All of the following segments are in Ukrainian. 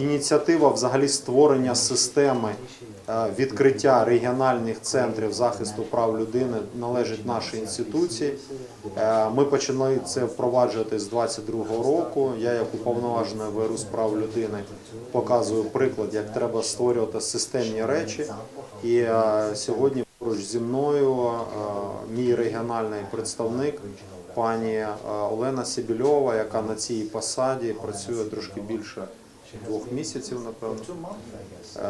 ініціатива взагалі створення системи е, відкриття регіональних центрів захисту прав людини належить нашій інституції. Е, Ми почали це впроваджувати з 22-го року. Я, як уповноважений ВРУ з прав людини, показую приклад, як треба створювати системні речі. І е, сьогодні поруч зі мною мій регіональний представник. Пані Олена Сібільова, яка на цій посаді працює трошки більше двох місяців, напевно. Е,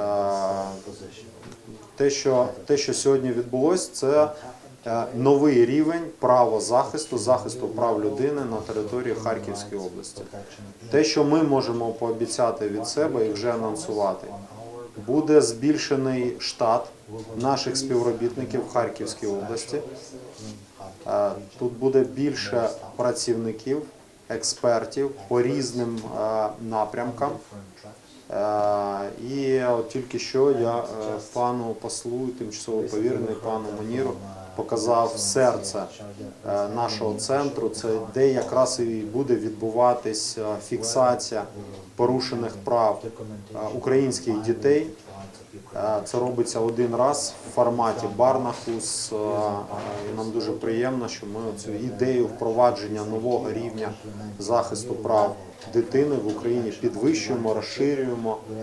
Те, що, те, що сьогодні відбулось, це е, новий рівень правозахисту, захисту прав людини на території Харківської області. Те, що ми можемо пообіцяти від себе і вже анонсувати, буде збільшений штат наших співробітників в Харківській області. Е, Тут буде більше працівників, експертів по різним е, напрямкам. Е, І от тільки що я е, пану послу, тимчасово повірений пану Моніру, показав серце нашого центру. Це де якраз і буде відбуватись фіксація порушених прав українських дітей. Е, Це робиться один раз в форматі Барнахус. Е, е, І нам дуже приємно, що ми цю ідею впровадження нового рівня захисту прав дитини в Україні підвищуємо, розширюємо.